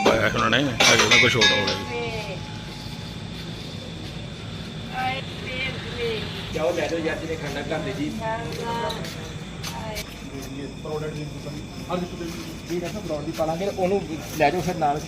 Via ਉਹਨਾਂ ਨੇ ਹੈਗੇ ਨਾ ਕੁਝ ਹੋਰ ਹੋ। ਗਿਆ ਜਾਓ ਲੈ ਜਾਓ ਯਾਰ ਜਿਹਨੇ ਖਾਣਾ ਘਰ ਦੇ ਜੀ ਜੀ ਨਾ ਬਰੌਡ ਦੀ ਪਾਲਾਂਗੇ ਉਹਨੂੰ ਲੈ ਜਾਓ ਫਿਰ ਨਾਲ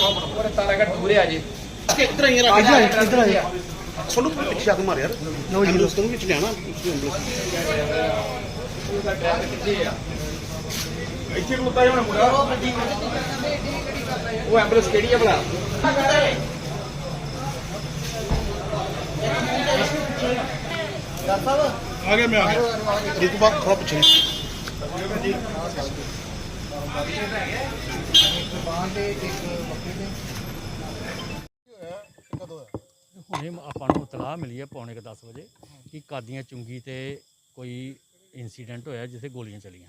ਉਹ ਤਾਰਾਗੜ ਦੂਰੇ ਆ ਜੇ ਇੱਧਰ ਆਈ ਰੱਖ ਇੱਧਰ ਇੱਧਰ ਆਈ ਸਾਨੂੰ ਥੋੜਾ ਪਿੱਛੇ ਹੱਥ ਮਾਰ ਯਾਰ ਲਓ ਜੀ ਦੋਸਤੋ ਨੂੰ ਵਿੱਚ ਲਿਆਣਾ ਤੁਸੀਂ ਐਂਬੂਲੈਂਸ ਇੱਥੇ ਮੁੱਦਾ ਜਾਣਾ ਮੁੰਡਾ। ਉਹ ਐਂਬੂਲੈਂਸ ਕਿਹੜੀ ਆ ਭਲਾ? ਆ ਗਿਆ ਮੈਂ, ਆ ਗਿਆ। ਰਿਤੂ ਬਾਗ ਥੋੜਾ ਪਿੱਛੇ। ਹੁਣੇ ਆਪਾਂ ਨੂੰ ਇਤਲਾਹ ਮਿਲੀ ਹੈ ਪੌਣੇ ਕੁ 10 ਵਜੇ ਕਿ ਕਾਦੀਆਂ ਚੁੰਗੀ ਤੇ ਕੋਈ ਇਨਸੀਡੈਂਟ ਹੋਇਆ ਜਿੱਥੇ ਗੋਲੀਆਂ ਚੱਲੀਆਂ।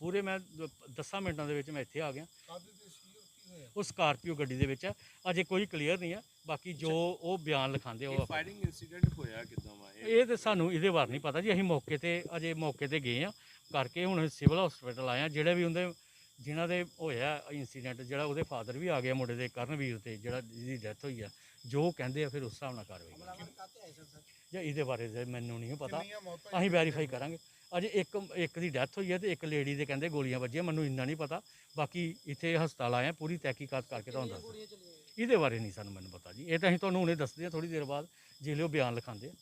ਪੂਰੇ ਮੈਂ 10 ਮਿੰਟਾਂ ਦੇ ਵਿੱਚ ਮੈਂ ਇੱਥੇ ਆ ਗਿਆ। ਉਹ ਸਕਾਰਪੀਓ ਗੱਡੀ ਦੇ ਵਿੱਚ ਆ। ਅਜੇ ਕੋਈ ਕਲੀਅਰ ਨਹੀਂ ਆ। ਬਾਕੀ ਜੋ ਉਹ ਬਿਆਨ ਲਿਖਾਉਂਦੇ ਉਹ ਫਾਇਰਿੰਗ ਇਨਸੀਡੈਂਟ ਹੋਇਆ ਕਿਦਾਂ ਵਾ? ਇਹ ਤੇ ਸਾਨੂੰ ਇਹਦੇ ਬਾਰੇ ਨਹੀਂ ਪਤਾ ਜੀ। ਅਸੀਂ ਮੌਕੇ ਤੇ ਅਜੇ ਮੌਕੇ ਤੇ ਗਏ ਆ। ਕਰਕੇ ਹੁਣ ਸਿਵਲ ਹਸਪੀਟਲ ਆਏ ਆ। ਜਿਹੜੇ ਵੀ ਉਹਦੇ ਜਿਨ੍ਹਾਂ ਦੇ ਹੋਇਆ ਇਨਸੀਡੈਂਟ ਜਿਹੜਾ ਉਹਦੇ ਫਾਦਰ ਵੀ ਆ ਗਿਆ ਮੁੰਡੇ ਦੇ ਕਰਨਵੀਰ ਤੇ ਜਿਹੜਾ ਜਿਹਦੀ ਡੈਥ ਹੋਈ ਆ ਜੋ ਕਹਿੰਦੇ ਆ ਫਿਰ ਉਸ ਹਿਸਾਬ ਨਾਲ ਕਾਰਵਾਈ ਜਾਂ ਇਹਦੇ ਬਾਰੇ ਮੈਨੂੰ ਨਹੀਂ ਪਤਾ। ਅਸੀਂ ਵੈਰੀਫਾਈ ਕਰਾਂਗੇ। ਅਜੇ ਇੱਕ ਇੱਕ ਦੀ ਡੈਥ ਹੋਈ ਹੈ ਤੇ ਇੱਕ ਲੇਡੀ ਦੇ ਕਹਿੰਦੇ ਗੋਲੀਆਂ ਵੱਜੀਆਂ ਮੈਨੂੰ ਇੰਨਾ ਨਹੀਂ ਪਤਾ। ਬਾਕੀ ਇੱਥੇ ਹਸਪਤਾਲ ਆਏ ਆ ਪੂਰੀ ਤਹਿਕੀਕਾਤ ਕਰਕੇ ਤੁਹਾਨੂੰ ਦੱਸ ਇਹਦੇ ਬਾਰੇ ਨਹੀਂ ਸਾਨੂੰ ਮੈਨੂੰ ਪਤਾ ਜੀ। ਇਹ ਤਾਂ ਅਸੀਂ ਤੁਹਾਨੂੰ ਹੁਣੇ ਦੱਸਦੇ ਹਾਂ ਥੋੜੀ ਦੇਰ ਬਾਅਦ ਜਿਹੜੇ ਉਹ ਬਿਆਨ ਲਿਖਾਉਂਦੇ ਆ।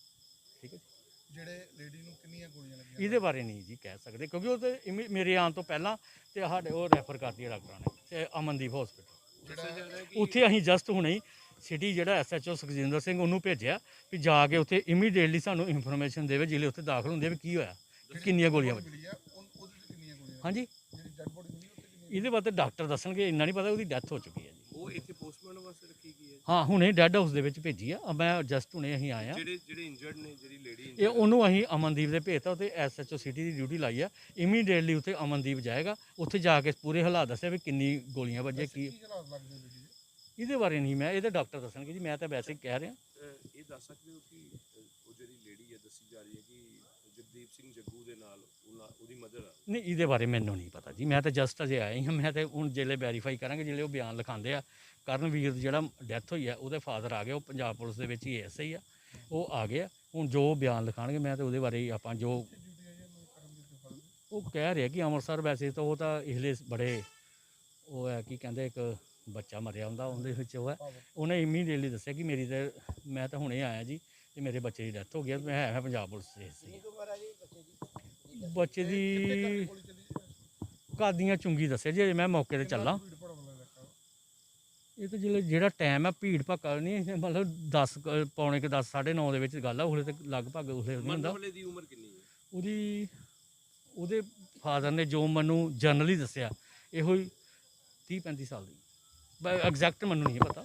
ਠੀਕ ਹੈ ਜੀ। ਜਿਹੜੇ ਲੇਡੀ ਨੂੰ ਕਿੰਨੀਆਂ ਗੋਲੀਆਂ ਲੱਗੀਆਂ? ਇਹਦੇ ਬਾਰੇ ਨਹੀਂ ਜੀ ਕਹਿ ਸਕਦੇ ਕਿਉਂਕਿ ਉਹ ਤੇ ਇਮੀ- ਮੇਰੇ ਆਉਣ ਤੋਂ ਪਹਿਲਾਂ ਤੇ ਸਾਡੇ ਉਹ ਰੈਫਰ ਕਰਦੀ ਹੈ ਡਾਕਟਰਾਂ ਨੇ ਤੇ ਅਮਨਦੀਪ ਹਸਪੀਟਲ ਉੱਥੇ ਅਸੀਂ ਜਸਟ ਹੁਣੇ ਹੀ ਸਿਟੀ ਜਿਹੜਾ ਐਸਐਚਓ ਸੁਖਜਿੰਦਰ ਸਿੰਘ ਉਹਨੂੰ ਭੇਜਿਆ ਵੀ ਜਾ ਕੇ ਉੱਥੇ ਇਮੀਡੀਏਟਲੀ ਸਾਨੂੰ ਇਨਫੋਰਮੇਸ਼ਨ ਦੇਵੇ ਜਿਹੜੇ ਉੱਥੇ ਦਾਖਲ ਹੁੰਦੇ ਵੀ ਕੀ ਹੋਇਆ। ਕਿੰਨੀਆਂ ਗੋਲੀਆਂ ਵੱਜੀਆਂ? ਮਿਲੀ ਆ ਉਹ- ਉਹਦੇ ਤੇ ਕਿੰਨੀਆਂ ਗੋਲੀਆਂ ਹਾਂਜੀ। ਜਿਹੜੀ ਡੈਡ ਬੋਡੀ ਮਿਲੀ ਉੱਤੇ ਕਿੰਨੀਆਂ ਇਹਦੇ ਬਾਰੇ ਡਾਕਟਰ ਦੱਸਣਗੇ ਇੰਨਾ ਨਹੀਂ ਪਤਾ ਉਹਦੀ ਡੈਥ ਹੋ ਚੁੱਕੀ ਹੈ ਜੀ। ਉਹ ਇੱਥੇ ਪੋਸਟਮਾਰਟਮ ਵਾਸਤੇ ਰੱਖੀ ਗਈ ਹੈ। ਹਾਂ ਹੁਣੇ ਡੈੱਡ ਹਾਊਸ ਦੇ ਵਿੱਚ ਭੇਜੀ ਆ। ਮੈਂ ਜਸਟ ਹੁਣੇ ਅਸੀਂ ਆਏ ਆ ਜਿਹੜੇ ਜਿਹੜੇ ਇੰਜਰਡ ਨੇ ਜਿਹੜੀ ਲੇਡੀ ਇਹ ਉਹਨੂੰ ਅਸੀਂ ਅਮਨਦੀਪ ਦੇ ਭੇਜਤਾ ਉੱਤੇ ਐਸਐਚਓ ਸਿਟੀ ਦੀ ਡਿਊਟੀ ਲਾਈ ਆ। ਇਮੀਡੀਏਟਲੀ ਉੱਥੇ ਅਮਨਦੀਪ ਜਾਏਗਾ। ਉੱਥੇ ਜਾ ਕੇ ਪੂਰੇ ਹਾਲਾਤ ਦੱਸਿਆ ਵੀ ਕਿੰਨੀ ਗੋਲੀਆਂ ਵੱਜੀਆਂ ਕੀ ਕੀ ਹਾਲਾਤ ਲੱਗਦੇ ਲੇਡੀ ਦੇ ਇਹਦੇ ਬਾਰੇ ਨਹੀਂ ਮੈਂ ਇਹਦੇ ਡਾਕਟਰ ਦੱਸਣਗੇ ਜੀ ਮੈਂ ਤਾਂ ਵੈਸੇ ਹੀ ਕਹਿ ਰਿਹਾ। ਇਹ ਦੱਸ ਸਕਦੇ ਹੋ ਕਿ ਜਿਹੜੀ ਲੇਡੀ ਹੈ ਦੱਸੀ ਜਾ ਰਹੀ ਹੈ ਕਿ ਜਗਦੀਪ ਸਿੰਘ ਜੱਗੂ ਦੇ ਨਾਲ ਉਹਨਾਂ- ਉਹਦੀ ਮਦਰ ਆ। ਨਹੀਂ, ਇਹਦੇ ਬਾਰੇ ਮੈਨੂੰ ਨਹੀਂ ਪਤਾ ਜੀ। ਮੈਂ ਤਾਂ ਜਸਟ ਅਜੇ ਆਇਆ ਹੀ। ਹਾਂ ਮੈਂ ਤਾਂ ਹੁਣ ਜਿਹੜੇ ਵੈਰੀਫਾਈ ਕਰਾਂਗੇ ਜਿਹੜੇ ਉਹ ਬਿਆਨ ਲਿਖਾਉਂਦੇ ਆ। ਕਰਨਵੀਰ ਦੀ ਜਿਹੜਾ ਡੈਥ ਹੋਈ ਆ, ਉਹਦੇ ਫਾਦਰ ਆ ਗਏ। ਉਹ ਪੰਜਾਬ ਪੁਲਿਸ ਦੇ ਵਿੱਚ ਹੀ ਐਸਆਈ ਆ। ਉਹ ਆ ਗਏ ਆ। ਹੁਣ ਜੋ ਬਿਆਨ ਲਿਖਾਣਗੇ ਮੈਂ ਤਾਂ ਉਹਦੇ ਬਾਰੇ ਹੀ ਆਪਾਂ ਜੋ ਉਹ ਕਹਿ ਰਿਹਾ ਕਿ ਅੰਮ੍ਰਿਤਸਰ ਵੈਸੇ ਤਾਂ ਉਹ ਤਾਂ ਇਸਲੇ ਬੜੇ ਉਹ ਹੈ, ਕੀ ਕਹਿੰਦੇ, ਇੱਕ ਬੱਚਾ ਮਰਿਆ ਹੁੰਦਾ, ਉਹਦੇ ਵਿੱਚ ਉਹ ਹੈ। ਉਹਨੇ ਇਮੀਡੀਏਟਲੀ ਦੱਸਿਆ ਕਿ ਮੇਰੀ ਤਾਂ ਮੈਂ ਤਾਂ ਹੁਣੇ ਆਇਆ ਜੀ। ਤੇ ਮੇਰੇ ਬੱਚੇ ਦੀ ਡੈਥ ਹੋ ਗਈ ਆ, ਮੈਂ ਹੈ ਮੈਂ ਪੰਜਾਬ ਪੁਲਿਸ ਦੇ ਸੀ। ਬੱਚੇ ਦੀ। ਕਾਦੀਆਂ ਚੁੰਗੀ ਦੱਸਿਆ ਜੇ ਮੈਂ ਮੌਕੇ ਤੇ ਚੱਲਾਂ। ਇਹ ਤਾਂ ਜਿਹੜਾ ਜਿਹੜਾ ਟਾਈਮ ਹੈ ਭੀੜ ਭੱਕਾ ਨਹੀਂ ਇਹ ਮਤਲਬ 10 ਪੌਣੇ ਕਿ 10 9:30 ਦੇ ਵਿੱਚ ਗੱਲ ਆ ਉਹਲੇ ਤੇ ਲਗਭਗ ਉਹਲੇ ਨਹੀਂ ਹੁੰਦਾ ਮਰਨੇ ਦੀ ਉਮਰ ਕਿੰਨੀ ਹੈ ਉਹਦੀ ਉਹਦੇ ਫਾਦਰ ਨੇ ਜੋ ਮੈਨੂੰ ਜਨਰਲੀ ਦੱਸਿਆ ਇਹੋ ਹੀ 30 35 ਸਾਲ ਦੀ। ਐਗਜ਼ੈਕਟ ਮੈਨੂੰ ਨਹੀਂ ਪਤਾ।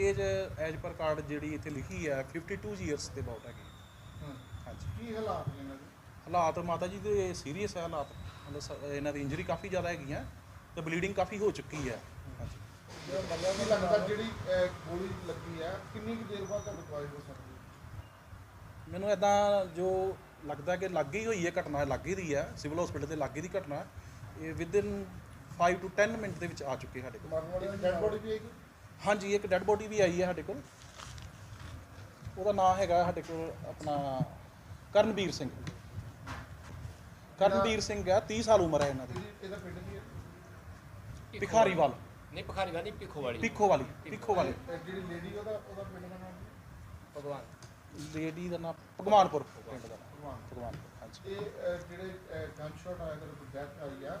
Age as per card ਜਿਹੜੀ ਇੱਥੇ ਲਿਖੀ ਹੈ 52 ਇਅਰਸ ਦੇ ਅਬਾਊਟ ਹੈਗੀ। ਹਾਂ। ਹਾਂਜੀ। ਕੀ ਹਾਲਾਤ ਨੇ ਇਹਨਾਂ ਦੇ? ਹਾਲਾਤ ਮਾਤਾ ਜੀ ਦੇ ਸੀਰੀਅਸ ਹੈ ਹਾਲਾਤ। ਮਤਲਬ ਸ- ਇਹਨਾਂ ਦੀ ਇੰਜਰੀ ਕਾਫੀ ਜ਼ਿਆਦਾ ਹੈਗੀਆਂ ਤੇ ਬਲੀਡਿੰਗ ਕਾਫੀ ਹੋ ਚੁੱਕੀ ਹੈ ਹਾਂਜੀ। ਕੀ ਲੱਗਦਾ ਜਿਹੜੀ ਅਹ, ਗੋਲੀ ਲੱਗੀ ਹੈ ਕਿੰਨੀ ਕੁ ਦੇਰ ਬਾਅਦ ਹੋ ਸਕਦੀ ਹੈ? ਮੈਨੂੰ ਇਦਾਂ ਜੋ ਲੱਗਦਾ ਕਿ ਲੱਗ ਹੀ ਹੋਈ ਹੈ ਘਟਨਾ ਲੱਗ ਹੀ ਰਹੀ ਹੈ ਸਿਵਲ ਹਸਪੀਟਲ ਦੇ ਲਾਗੇ ਦੀ ਘਟਨਾ। ਹੈ। ਇਹ ਵਿਦਿਨ 5 ਟੂ 10 ਮਿੰਟ ਦੇ ਵਿੱਚ ਆ ਚੁੱਕੇ ਸਾਡੇ ਕੋਲ। ਡੈਡ ਬੋਡੀ ਵੀ ਆਏਗੀ ਹਾਂਜੀ ਇੱਕ ਡੈੱਡ ਬੋਡੀ ਵੀ ਆਈ ਹੈ ਸਾਡੇ ਕੋਲ। ਉਹਦਾ ਨਾਮ ਹੈਗਾ ਸਾਡੇ ਕੋਲ ਆਪਣਾ ਕਰਨਵੀਰ ਸਿੰਘ। ਕਰਨਵੀਰ ਸਿੰਘ ਹੈ 30 ਸਾਲ ਉਮਰ ਹੈ ਇਹਨਾਂ ਦੀ। ਇਹਦਾ ਪਿੰਡ ਕੀ ਹੈ? ਭਿਖਾਰੀਵਾਲ। ਨਹੀਂ ਪਖਾਰੀ ਵਾਲੀ ਪਿੱਖੋ ਵਾਲੀ ਪਿੱਖੋ ਵਾਲੀ ਪਿੱਖੋ ਵਾਲੀ ਜਿਹੜੀ ਲੇਡੀ ਉਹਦਾ ਉਹਦਾ ਪਿੰਡ ਦਾ ਨਾਮ ਭਗਵਾਨ। ਲੇਡੀ ਦਾ ਨਾਮ ਭਗਵਾਨਪੁਰ। ਪਿੰਡ ਦਾ ਨਾਮ ਭਗਵਾਨਪੁਰ ਹਾਂਜੀ। ਇਹ ਜਿਹੜੇ ਗਨ ਸ਼ਾਟ ਆਇਆ ਤੇ ਡੈਥ ਆਈ ਆ।